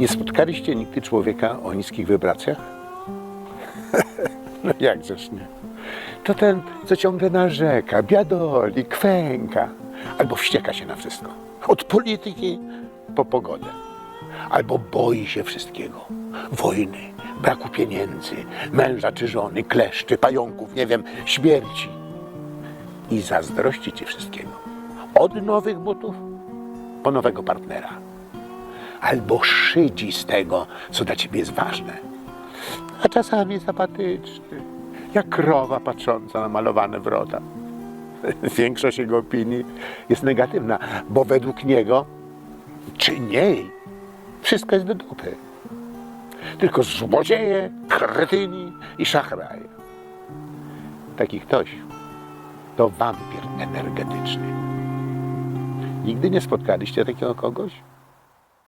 Nie spotkaliście nigdy człowieka o niskich wibracjach? no jakżeż nie. To ten, co ciągle narzeka, biadoli, kwęka, albo wścieka się na wszystko. Od polityki po pogodę. Albo boi się wszystkiego. Wojny, braku pieniędzy, męża czy żony, kleszczy, pająków, nie wiem, śmierci. I zazdrości ci wszystkiego. Od nowych butów po nowego partnera. Albo szydzi z tego, co dla ciebie jest ważne. A czasami jest apatyczny, jak krowa patrząca na malowane wrota. Większość jego opinii jest negatywna, bo według niego, czy niej, wszystko jest do dupy. Tylko złodzieje, kretyni i szachraje. Taki ktoś to wampir energetyczny. Nigdy nie spotkaliście takiego kogoś?